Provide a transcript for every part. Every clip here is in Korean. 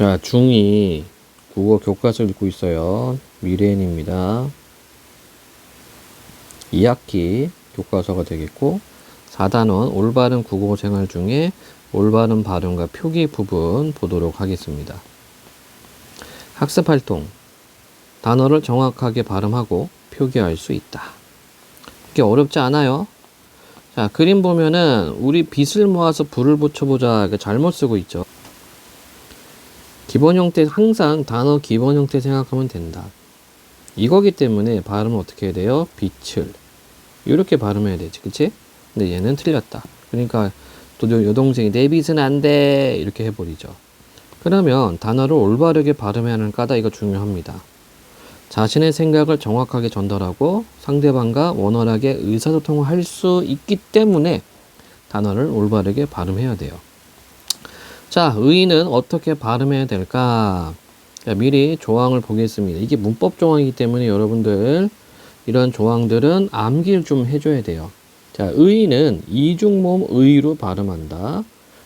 자, 중2 국어 교과서를 읽고 있어요. 미래인입니다. 2학기 교과서가 되겠고, 4단원 올바른 국어 생활 중에 올바른 발음과 표기 부분 보도록 하겠습니다. 학습 활동. 단어를 정확하게 발음하고 표기할 수 있다. 이게 어렵지 않아요. 자, 그림 보면은 우리 빛을 모아서 불을 붙여보자. 잘못 쓰고 있죠. 기본 형태 항상 단어 기본 형태 생각하면 된다. 이거기 때문에 발음을 어떻게 해야 돼요? 빛을 이렇게 발음해야 되지, 그치? 근데 얘는 틀렸다. 그러니까 또 여동생이 내 빛은 안 돼 이렇게 해버리죠. 그러면 단어를 올바르게 발음해야 하는 까다 이거 중요합니다. 자신의 생각을 정확하게 전달하고 상대방과 원활하게 의사소통을 할 수 있기 때문에 단어를 올바르게 발음해야 돼요. 자, 의는 어떻게 발음해야 될까? 자, 미리 조항을 보겠습니다. 이게 문법 조항이기 때문에 여러분들 이런 조항들은 암기를 좀 해줘야 돼요. 자, 의는 이중모음 의로 발음한다.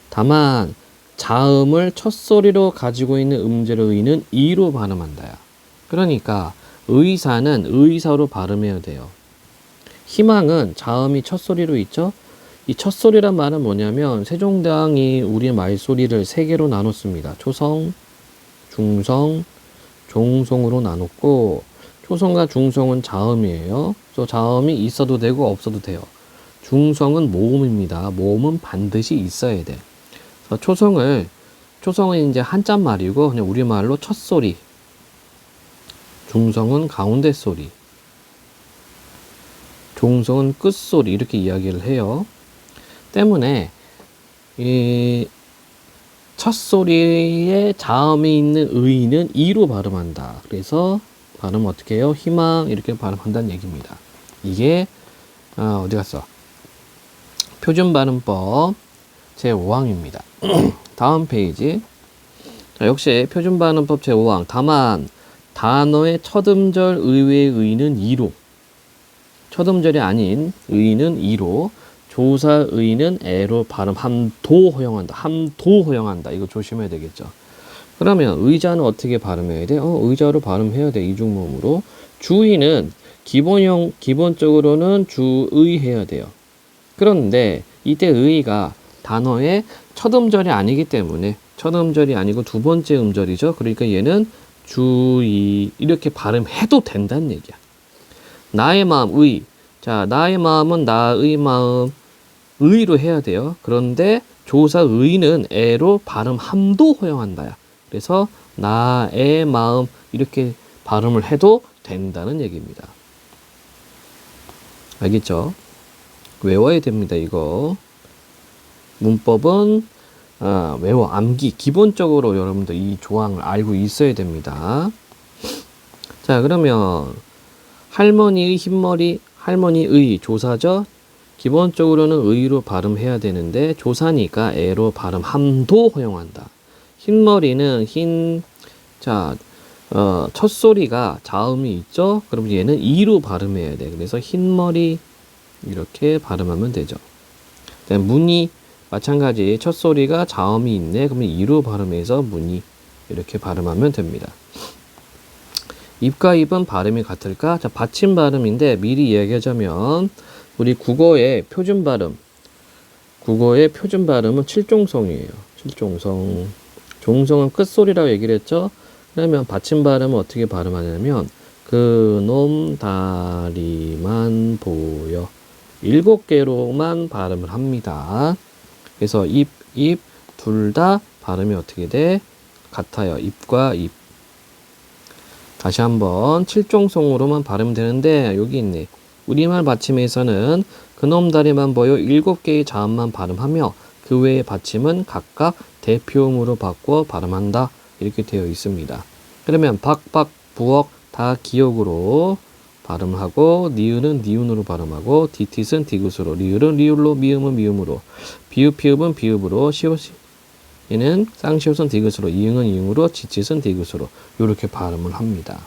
다만 자음을 첫 소리로 가지고 있는 음절의 의는 이로 발음한다야. 그러니까 의사는 의사로 발음해야 돼요. 희망은 자음이 첫 소리로 있죠. 이 첫 소리란 말은 뭐냐면 세종대왕이 우리 말소리를 세 개로 나눴습니다. 초성, 중성, 종성으로 나눴고 초성과 중성은 자음이에요. 또 자음이 있어도 되고 없어도 돼요. 중성은 모음입니다. 모음은 반드시 있어야 돼. 그래서 초성을 초성은 이제 한자 말이고 그냥 우리 말로 첫 소리. 중성은 가운데 소리. 종성은 끝 소리 이렇게 이야기를 해요. 때문에 이 첫 소리에 자음이 있는 의는 이로 발음한다. 그래서 발음 어떻게 해요? 희망 이렇게 발음한다는 얘기입니다. 이게 아, 어디 갔어? 표준 발음법 제 5항입니다. 다음 페이지. 자, 역시 표준 발음법 제 5항. 다만 단어의 첫 음절 의외의 의는 이로. 첫 음절이 아닌 의는 이로. 조사 의는 애로 발음 함도 허용한다. 함도 허용한다. 이거 조심해야 되겠죠. 그러면 의자는 어떻게 발음해야 돼? 어, 의자로 발음해야 돼. 이중모음으로. 주의는 기본형 기본적으로는 주의 해야 돼요. 그런데 이때 의가 단어의 첫 음절이 아니기 때문에 첫 음절이 아니고 두 번째 음절이죠. 그러니까 얘는 주의 이렇게 발음해도 된다는 얘기야. 나의 마음 의. 자, 나의 마음은 나의 마음 의로 해야 돼요. 그런데 조사 의는 애로 발음함도 허용한다야. 그래서 나의 마음 이렇게 발음을 해도 된다는 얘기입니다. 알겠죠? 외워야 됩니다. 이거 문법은 아, 외워 암기 기본적으로 여러분들 이 조항을 알고 있어야 됩니다. 자 그러면 할머니의 흰머리 할머니의 조사죠. 기본적으로는 의로 발음해야 되는데 조사니까 애로 발음함도 허용한다. 흰머리는 흰, 자, 어, 첫 소리가 자음이 있죠? 그럼 얘는 이로 발음해야 돼. 그래서 흰머리 이렇게 발음하면 되죠. 무늬 마찬가지 첫 소리가 자음이 있네. 그러면 이로 발음해서 무늬 이렇게 발음하면 됩니다. 입과 입은 발음이 같을까? 자, 받침 발음인데 미리 이야기하자면 우리 국어의 표준 발음, 국어의 표준 발음은 칠종성이에요. 칠종성. 종성은 끝소리라고 얘기를 했죠. 그러면 받침 발음은 어떻게 발음하냐면 그놈 다리만 보여. 일곱 개로만 발음을 합니다. 그래서 입, 입, 둘 다 발음이 어떻게 돼? 같아요. 입과 입. 다시 한번 칠종성으로만 발음되는데 여기 있네. 우리말 받침에서는 그놈 다리만 보여 일곱 개의 자음만 발음하며 그 외의 받침은 각각 대표음으로 바꿔 발음한다. 이렇게 되어 있습니다. 그러면 박, 박, 부엌 다 기억으로 발음을 하고 니은은 니은으로 발음하고 디텟은 디귿으로 리을은 리을로 미음은 미음으로 비읍 피읍은 비읍으로 시옷 얘는 쌍시옷은 디귿으로 이응은 이응으로 지칫은 디귿으로 이렇게 발음을 합니다.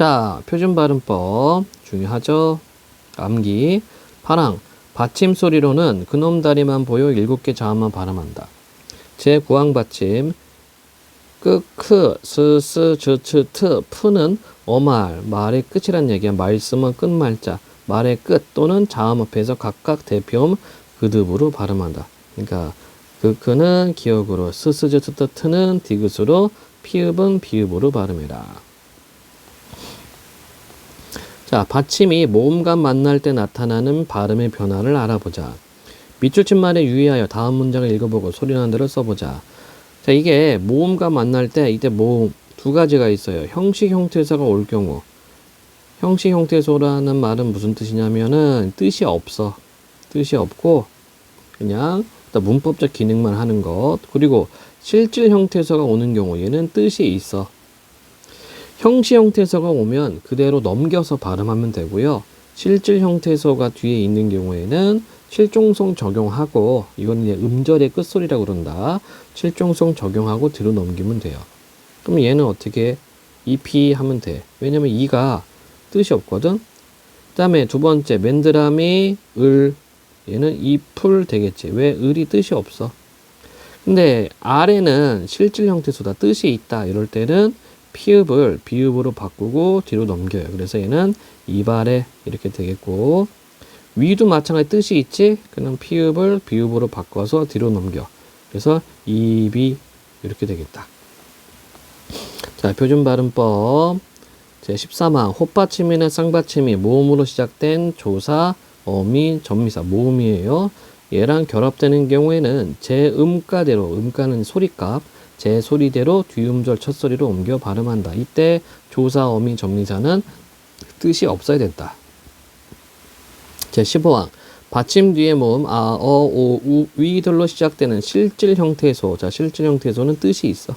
자, 표준 발음법 중요하죠. 암기 파랑 받침 소리로는 그놈 다리만 보여 일곱 개 자음만 발음한다. 제 구항 받침 끄, 크, 스, 스, 즈, 츠, 트, 푸는 어말, 말의 끝이란 얘기야. 말씀은 끝말자, 말의 끝 또는 자음 앞에서 각각 대표음 그듭으로 발음한다. 그러니까 그, 그는 기억으로, 스, 스, 즈, 트, 트, 트는 디귿으로, 피읍은 비읍으로 발음해라. 자, 받침이 모음과 만날 때 나타나는 발음의 변화를 알아보자. 밑줄 친 말에 유의하여 다음 문장을 읽어보고 소리나는 대로 써보자. 자, 이게 모음과 만날 때 이때 모음 두 가지가 있어요. 형식 형태소가 올 경우. 형식 형태소라는 말은 무슨 뜻이냐면은 뜻이 없어. 뜻이 없고 그냥 문법적 기능만 하는 것. 그리고 실질 형태소가 오는 경우 얘는 뜻이 있어. 형식 형태소가 오면 그대로 넘겨서 발음하면 되고요. 실질 형태소가 뒤에 있는 경우에는 실종성 적용하고 이건 이제 음절의 끝소리라고 그런다. 실종성 적용하고 뒤로 넘기면 돼요. 그럼 얘는 어떻게 EP 하면 돼. 왜냐면 이가 뜻이 없거든. 그다음에 두 번째 맨드라미 을 얘는 이풀 되겠지. 왜 을이 뜻이 없어. 근데 아래는 실질 형태소다 뜻이 있다 이럴 때는 피읍을 비읍으로 바꾸고 뒤로 넘겨요. 그래서 얘는 이발에 이렇게 되겠고 위도 마찬가지 뜻이 있지? 그럼 피읍을 비읍으로 바꿔서 뒤로 넘겨. 그래서 입이 이렇게 되겠다. 자, 표준 발음법. 제 13항 호받침이나 쌍받침이 모음으로 시작된 조사, 어미, 전미사 모음이에요. 얘랑 결합되는 경우에는 제 음가대로 음가는 소리값 제 소리대로 뒤음절 첫소리로 옮겨 발음한다. 이때 조사, 어미, 전미사는 뜻이 없어야 된다. 제 15항 받침 뒤에 모음 아, 어, 오, 우, 위들로 시작되는 실질 형태소. 자, 실질 형태소는 뜻이 있어.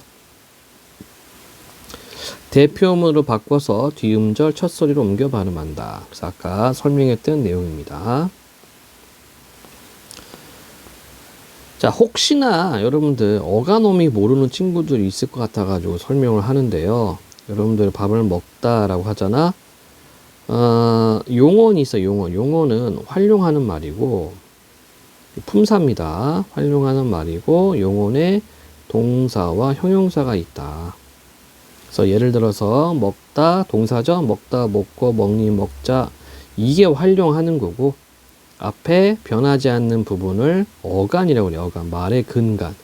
대표음으로 바꿔서 뒤음절 첫소리로 옮겨 발음한다. 그래서 아까 설명했던 내용입니다. 자, 혹시나 여러분들 어가놈이 모르는 친구들이 있을 것 같아가지고 설명을 하는데요. 여러분들 밥을 먹다라고 하잖아. 어, 용언이 있어, 용언. 용언은 활용하는 말이고, 품사입니다. 활용하는 말이고, 용언에 동사와 형용사가 있다. 그래서 예를 들어서 먹다, 동사죠. 먹다, 먹고, 먹니, 먹자. 이게 활용하는 거고, 앞에 변하지 않는 부분을 어간이라고 그래요. 어간. 말의 근간.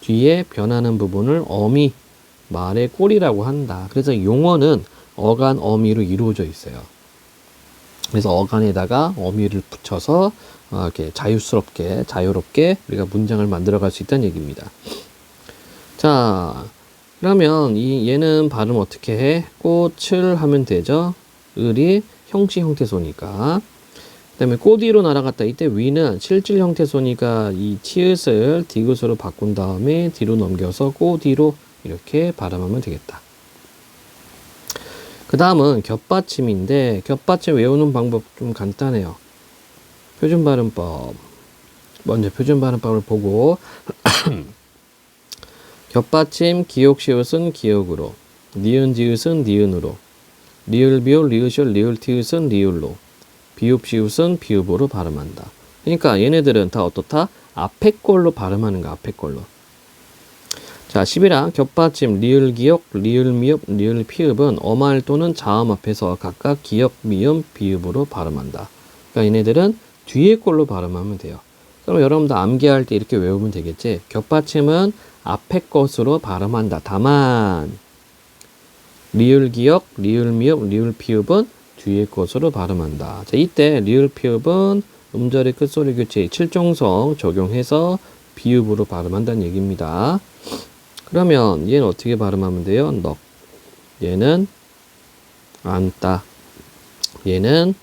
뒤에 변하는 부분을 어미, 말의 꼴이라고 한다. 그래서 용어는 어간, 어미로 이루어져 있어요. 그래서 어간에다가 어미를 붙여서 어, 이렇게 자유스럽게, 자유롭게 우리가 문장을 만들어 갈 수 있다는 얘기입니다. 자, 그러면 이 얘는 발음 어떻게 해? 꽃을 하면 되죠. 을이 형식 형태소니까. 그다음에 꼬디로 날아갔다. 이때 위는 실질 형태소니까 이 티읕을 디귿으로 바꾼 다음에 뒤로 넘겨서 꼬디로 이렇게 발음하면 되겠다. 그 다음은 겹받침인데 겹받침 외우는 방법 좀 간단해요. 표준 발음법. 먼저 표준 발음법을 보고 겹받침 기역 시옷은 기역으로 니은 지읒은 니은으로 리을 비올 리으시올 리을 티읕은 리을로 비읍 시읒은 비읍으로 발음한다. 그러니까 얘네들은 다 어떻다? 앞에 걸로 발음하는 거 앞에 걸로. 자, 11항 겹받침 리을 기역, 리을 미읍, 리을 피읍은 어말 또는 자음 앞에서 각각 기역, 미음, 비읍으로 발음한다. 그러니까 얘네들은 뒤에 걸로 발음하면 돼요. 그럼 여러분들 암기할 때 이렇게 외우면 되겠지. 겹받침은 앞에 것으로 발음한다. 다만 리을 기역, 리을 미읍, 리을 피읍은 뒤에 것으로 발음한다. 자, 이때 리을 피읍은 음절의 끝소리 교체 칠종성 적용해서 비읍으로 발음한다는 얘기입니다. 그러면 얘는 어떻게 발음하면 돼요? 넉. 얘는 안따. 얘는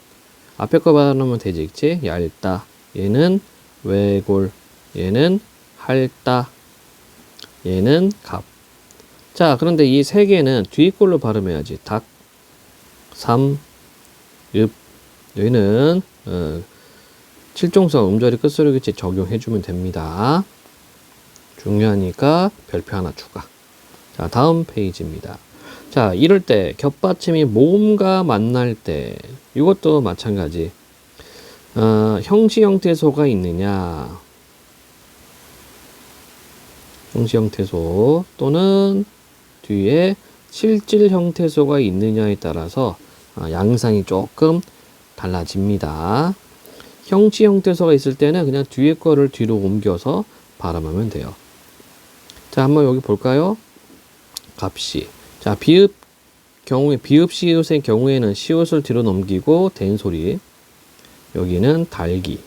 앞에 거 발음하면 되지, 그치? 얇다. 얘는 외골. 얘는 할따. 얘는 갑. 자, 그런데 이 세 개는 뒤 걸로 발음해야지. 닭, 삼, 읍. 여기는 어, 칠종성 음절의 끝소리 교체 적용해주면 됩니다. 중요하니까 별표 하나 추가. 자, 다음 페이지입니다. 자, 이럴 때 겹받침이 모음과 만날 때 이것도 마찬가지. 어, 형식 형태소가 있느냐? 형시 형태소 또는 뒤에 실질 형태소가 있느냐에 따라서 아, 양상이 조금 달라집니다. 형시 형태소가 있을 때는 그냥 뒤에 거를 뒤로 옮겨서 발음하면 돼요. 자, 한번 여기 볼까요? 값이. 자, 비읍 경우에 비읍 시옷의 경우에는 시옷을 뒤로 넘기고 된 소리. 여기는 달기.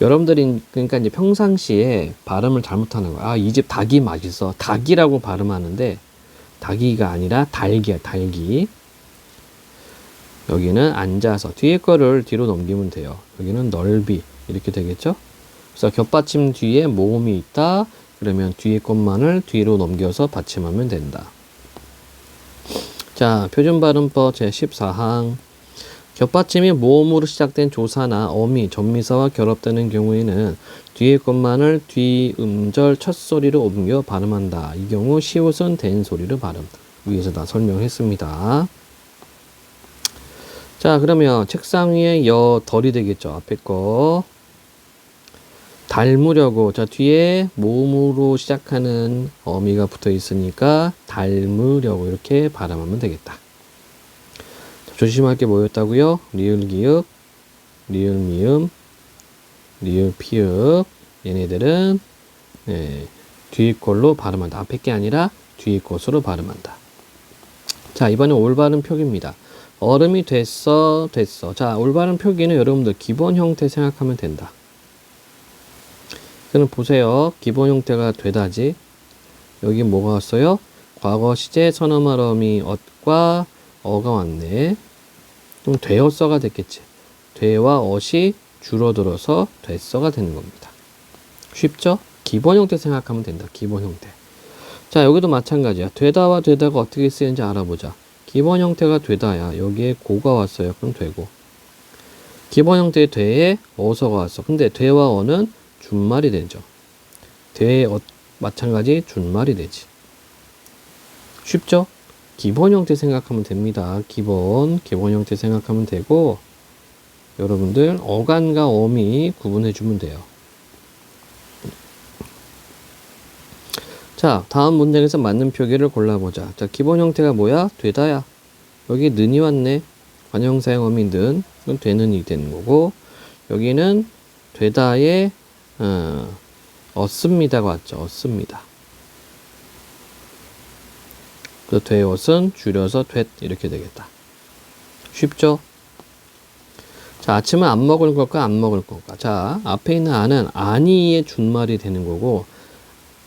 여러분들이 그러니까 이제 평상시에 발음을 잘못하는 거야. 아, 이 집 닭이 맛있어. 닭이라고 발음하는데 닭이가 아니라 달기야, 달기. 여기는 앉아서 뒤에 거를 뒤로 넘기면 돼요. 여기는 넓이 이렇게 되겠죠? 그래서 겹받침 뒤에 모음이 있다. 그러면 뒤에 것만을 뒤로 넘겨서 받침하면 된다. 자, 표준 발음법 제14항. 겹받침이 모음으로 시작된 조사나 어미, 전미사와 결합되는 경우에는 뒤에 것만을 뒤 음절 첫 소리로 옮겨 발음한다. 이 경우 시옷은 된 소리로 발음. 위에서 다 설명했습니다. 자, 그러면 책상 위에 여 덜이 되겠죠. 앞에 거. 닮으려고. 자, 뒤에 모음으로 시작하는 어미가 붙어 있으니까 닮으려고 이렇게 발음하면 되겠다. 자, 조심할 게 뭐였다고요? 리을 기읍, 리을 미음, 리을 피읍. 얘네들은 예, 뒤에 걸로 발음한다. 앞에 게 아니라 뒤에 것으로 발음한다. 자, 이번엔 올바른 표기입니다. 얼음이 됐어, 됐어. 자, 올바른 표기는 여러분들 기본 형태 생각하면 된다. 그럼 보세요. 기본 형태가 되다지. 여기 뭐가 왔어요? 과거 시제 어미 엇과 어가 왔네. 그럼 되었어가 됐겠지. 되와 엇이 줄어들어서 됐어가 되는 겁니다. 쉽죠? 기본 형태 생각하면 된다. 기본 형태. 자, 여기도 마찬가지야. 되다와 되다가 어떻게 쓰이는지 알아보자. 기본 형태가 되다야. 여기에 고가 왔어요. 그럼 되고. 기본 형태의 되에 어서가 왔어. 근데 되와 어는 준말이 되죠. 되에 어, 마찬가지 준말이 되지. 쉽죠? 기본 형태 생각하면 됩니다. 기본, 기본 형태 생각하면 되고, 여러분들 어간과 어미 구분해 주면 돼요. 자, 다음 문장에서 맞는 표기를 골라보자. 자, 기본 형태가 뭐야? 되다야. 여기 는이 왔네. 관형사형 어미 는. 그럼 되는이 되는 거고, 여기는 되다에, 어, 얻습니다가 왔죠. 얻습니다. 그 되옷은 줄여서 됐 이렇게 되겠다. 쉽죠? 자, 아침은 안 먹을 걸까, 안 먹을 걸까? 자, 앞에 있는 아는 아니의 준말이 되는 거고,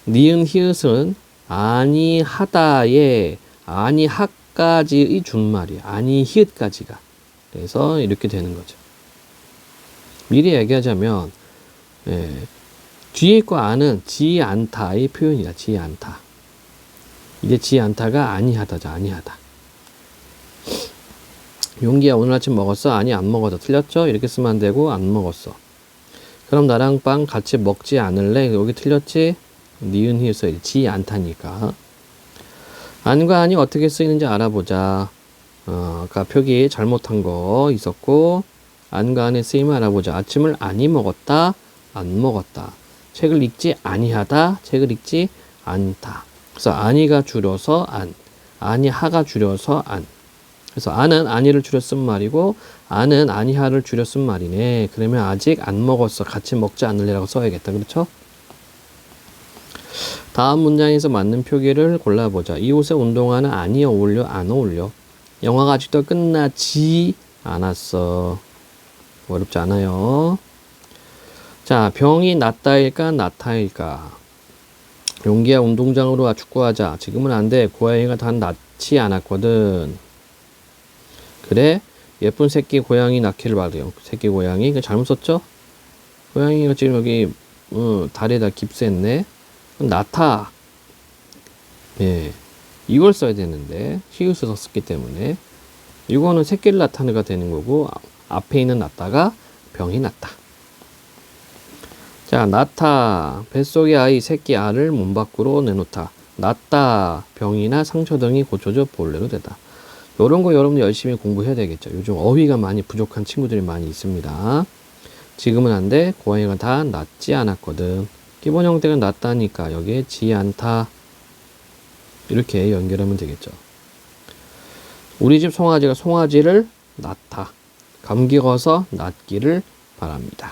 니은 히읗은 아니 하다의 아니 하까지의 준말이야. 아니 히읗까지가. 그래서 이렇게 되는 거죠. 미리 얘기하자면 예, 뒤에 거 아는 지 않다의 표현이야. 지 않다. 이게 지 않다가 아니하다죠. 아니하다. 용기야 오늘 아침 먹었어? 아니 안 먹었어. 틀렸죠? 이렇게 쓰면 안 되고 안 먹었어. 그럼 나랑 빵 같이 먹지 않을래? 여기 틀렸지? 니은 히읗 써야지. 지 않다니까. 안과 안이 어떻게 쓰이는지 알아보자. 어, 아까 표기 잘못한 거 있었고, 안과 안의 쓰임을 알아보자. 아침을 아니 먹었다, 안 먹었다. 책을 읽지 아니하다, 책을 읽지 않다. 그래서 아니가 줄여서 안, 아니하가 줄여서 안. 그래서 안은 아니를 줄여 쓴 말이고, 안은 아니하를 줄여 쓴 말이네. 그러면 아직 안 먹었어. 같이 먹지 않을래라고 써야겠다. 그렇죠? 다음 문장에서 맞는 표기를 골라보자. 이 옷에 운동화는 아니 어울려, 안 어울려. 영화가 아직도 끝나지 않았어. 어렵지 않아요. 자, 병이 낫다일까, 나타일까? 용기야 운동장으로 와 축구하자. 지금은 안 돼. 고양이가 다 낫지 않았거든. 그래? 예쁜 새끼 고양이 낳기를 바래요. 새끼 고양이. 그 잘못 썼죠? 고양이가 지금 여기 어, 다리에다 깁스했네. 나타. 예. 이걸 써야 되는데 히읗을 썼기 때문에 이거는 새끼를 나타내가 되는 거고 아, 앞에 있는 나타가 병이 났다. 자, 나타. 뱃속의 아이 새끼 알을 몸 밖으로 내놓다. 낫다. 병이나 상처 등이 고쳐져 본래로 되다. 요런 거 여러분 열심히 공부해야 되겠죠. 요즘 어휘가 많이 부족한 친구들이 많이 있습니다. 지금은 안 돼. 고양이가 다 낫지 않았거든. 기본 형태가 낮다니까 여기에 지 않다. 이렇게 연결하면 되겠죠. 우리 집 송아지가 송아지를 낳다. 감기 걸어서 낫기를 바랍니다.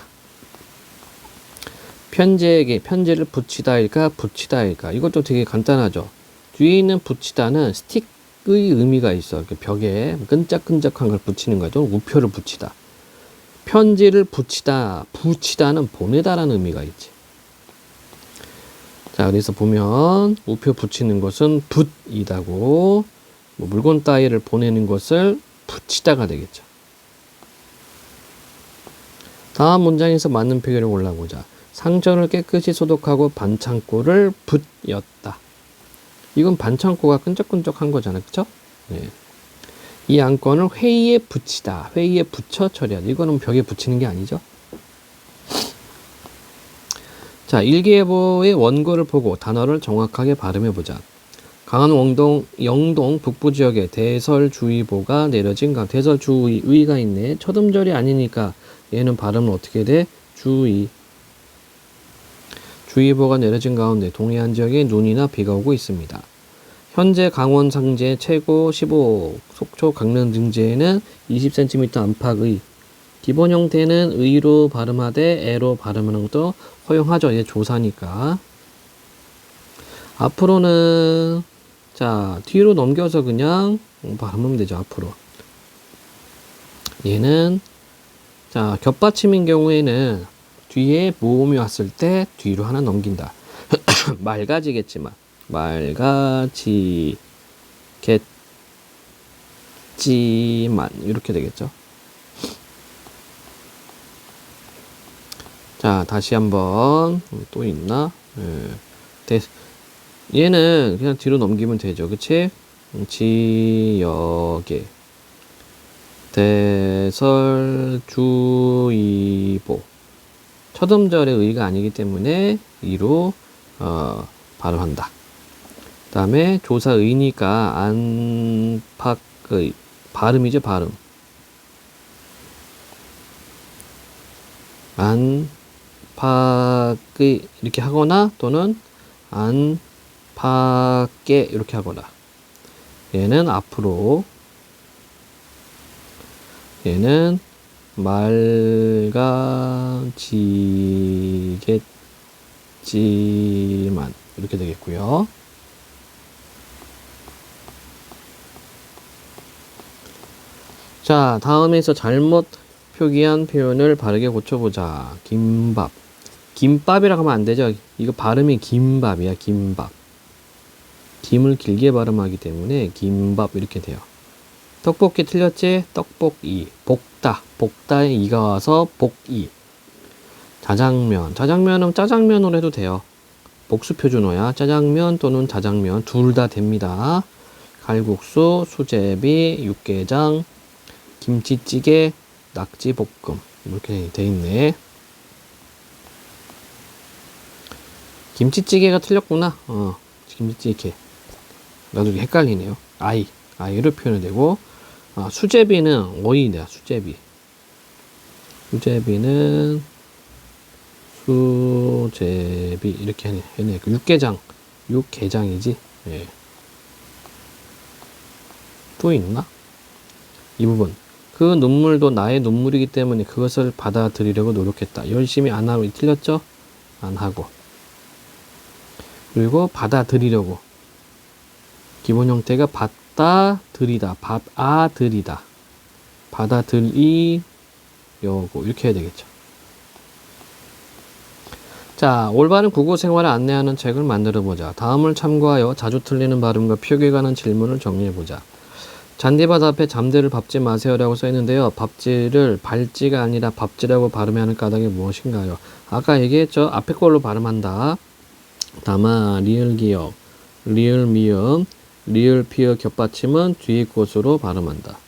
편지에게 편지를 붙이다일까 붙이다일까 이것도 되게 간단하죠. 뒤에 있는 붙이다는 스틱의 의미가 있어. 벽에 끈적끈적한 걸 붙이는 거죠. 우표를 붙이다. 편지를 붙이다, 붙이다는 보내다라는 의미가 있지. 자, 그래서 보면 우표 붙이는 것은 붓이다고 뭐 물건 따위를 보내는 것을 붙이다가 되겠죠. 다음 문장에서 맞는 표현을 골라보자. 상처를 깨끗이 소독하고 반창고를 붓였다. 이건 반창고가 끈적끈적한 거잖아, 그쵸? 네. 이 안건을 회의에 붙이다. 회의에 붙여 처리하다. 이거는 벽에 붙이는 게 아니죠. 자, 일기예보의 원고를 보고 단어를 정확하게 발음해 보자. 강원 영동, 영동 북부 지역에 대설주의보가 내려진 가 대설주의가 있네. 첫 음절이 아니니까 얘는 발음은 어떻게 돼? 주의. 주의보가 내려진 가운데 동해안 지역에 눈이나 비가 오고 있습니다. 현재 강원 상제 최고 15, 속초 강릉 등지에는 20cm 안팎의 기본 형태는 의로 발음하되 애로 발음하는 것도 허용하죠. 얘 조사니까. 앞으로는 자 뒤로 넘겨서 그냥 발음하면 되죠. 앞으로. 얘는 자 겹받침인 경우에는 뒤에 모음이 왔을 때 뒤로 하나 넘긴다. 맑아지겠지만 맑아지겠지만 이렇게 되겠죠. 자 다시 한번 또 있나? 예. 대, 얘는 그냥 뒤로 넘기면 되죠. 그치? 음, 지역에 대설주의보 첫 음절의 의가 아니기 때문에 이로 어, 발음한다. 그 다음에 조사의니까 안팎의 발음이죠 발음. 안 팎의 이렇게 하거나 또는 안팎에 이렇게 하거나 얘는 앞으로 얘는 맑아지겠지만 이렇게 되겠고요. 자, 다음에서 잘못 표기한 표현을 바르게 고쳐보자. 김밥. 김밥이라고 하면 안 되죠. 이거 발음이 김밥이야, 김밥. 김을 길게 발음하기 때문에 김밥 이렇게 돼요. 떡볶이 틀렸지? 떡볶이. 볶다. 볶다에 이가 와서 볶이. 자장면. 자장면은 짜장면으로 해도 돼요. 복수 표준어야. 짜장면 또는 자장면 둘 다 됩니다. 칼국수, 수제비, 육개장, 김치찌개, 낙지볶음 이렇게 돼 있네. 김치찌개가 틀렸구나. 어, 김치찌개. 나도 헷갈리네요. 아이, 아이를 표현이 되고 아, 수제비는 어이다. 수제비. 수제비는 수제비 이렇게. 해네. 그 육개장, 육개장이지. 예. 또 있나? 이 부분. 그 눈물도 나의 눈물이기 때문에 그것을 받아들이려고 노력했다. 열심히 안 하고 틀렸죠? 안 하고. 그리고 받아들이려고. 기본 형태가 받아들이다. 받아들이다. 받아들이려고. 이렇게 해야 되겠죠. 자, 올바른 국어 생활을 안내하는 책을 만들어 보자. 다음을 참고하여 자주 틀리는 발음과 표기에 관한 질문을 정리해 보자. 잔디밭 앞에 잠들을 밟지 마세요라고 써 있는데요. 밟지를 발지가 아니라 밥지라고 발음해야 하는 까닭이 무엇인가요? 아까 얘기했죠. 앞에 걸로 발음한다. 다마, 리을 기역, 리을 미음, 리을 피어 겹받침은 뒤에 것으로 발음한다.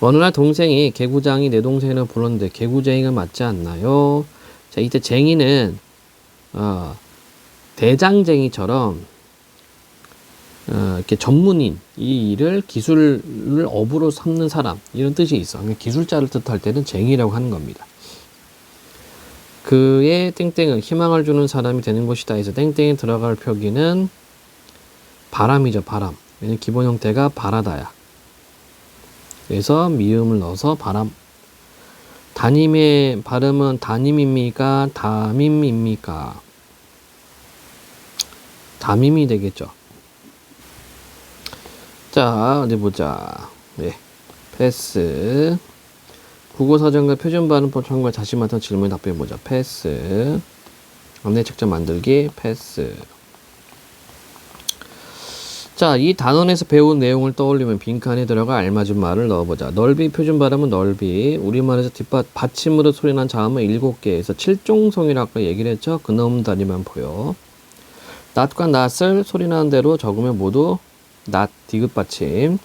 어느 날 동생이 개구장이 내 동생을 불렀는데 개구쟁이가 맞지 않나요? 자, 이때 쟁이는 어, 대장쟁이처럼 어, 이렇게 전문인 이 일을 기술을 업으로 삼는 사람 이런 뜻이 있어. 그러니까 기술자를 뜻할 때는 쟁이라고 하는 겁니다. 그의 땡땡은 희망을 주는 사람이 되는 것이다 해서 땡땡이 들어갈 표기는 바람이죠 바람. 왜냐면 기본 형태가 바라다야. 그래서 미음을 넣어서 바람. 담임의 발음은 담임입니까? 담임입니까? 담임이 되겠죠. 자 어디 보자. 네 패스 국어사전과 표준발음법 참고해 자신 맡은 질문에 답변해보자. 패스. 안내 책자 만들기. 패스. 자, 이 단원에서 배운 내용을 떠올리면 빈칸에 들어가 알맞은 말을 넣어보자. 넓이 표준 발음은 넓이. 우리말에서 뒷받 받침으로 소리난 자음은 일곱 개에서 칠종성이라고 얘기를 했죠. 그놈 다리만 보여. 낫과 낫을 소리나는 대로 적으면 모두 낫 디귿 받침.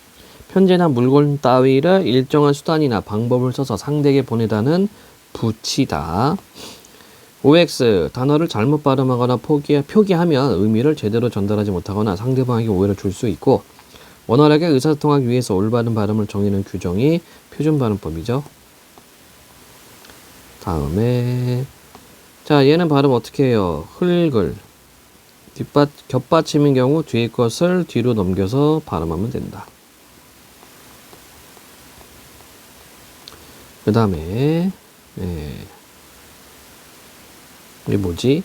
편지나 물건 따위를 일정한 수단이나 방법을 써서 상대에게 보내다는 붙이다. OX 단어를 잘못 발음하거나 포기, 표기하면 의미를 제대로 전달하지 못하거나 상대방에게 오해를 줄 수 있고 원활하게 의사소통하기 위해서 올바른 발음을 정의하는 규정이 표준 발음법이죠. 다음에 자 얘는 발음 어떻게 해요? 흙을 뒷받 겹받침인 경우 뒤에 것을 뒤로 넘겨서 발음하면 된다. 그 다음에 예. 이게 뭐지?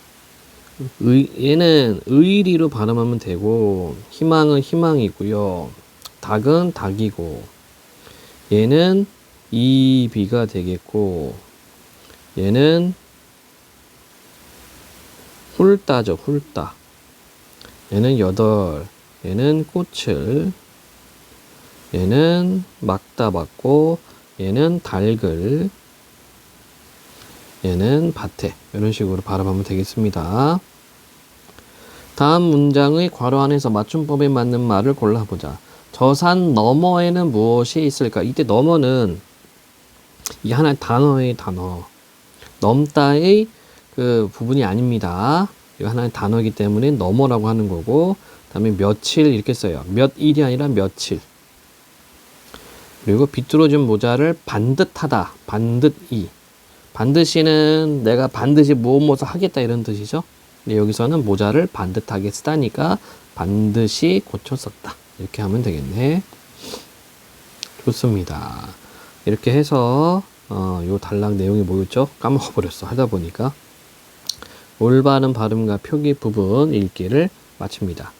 의, 얘는 의리로 발음하면 되고 희망은 희망이고요. 닭은 닭이고 얘는 이비가 되겠고 얘는 훌따죠 훌따 얘는 여덟 얘는 꽃을 얘는 막다 받고 얘는 달글 얘는 밭에 이런 식으로 발음하면 되겠습니다. 다음 문장의 괄호 안에서 맞춤법에 맞는 말을 골라보자. 저 산 너머에는 무엇이 있을까? 이때 너머는 이 하나의 단어의 단어. 넘다의 그 부분이 아닙니다. 이거 하나의 단어이기 때문에 너머라고 하는 거고, 다음에 며칠 이렇게 써요. 몇 일이 아니라 며칠. 그리고 비뚤어진 모자를 반듯하다. 반듯이. 반드시는 내가 반드시 무엇 무엇을 하겠다 이런 뜻이죠. 근데 여기서는 모자를 반듯하게 쓰다니까 반드시 고쳐 썼다. 이렇게 하면 되겠네. 좋습니다. 이렇게 해서 어, 요 단락 내용이 뭐였죠? 까먹어버렸어. 하다 보니까 올바른 발음과 표기 부분 읽기를 마칩니다.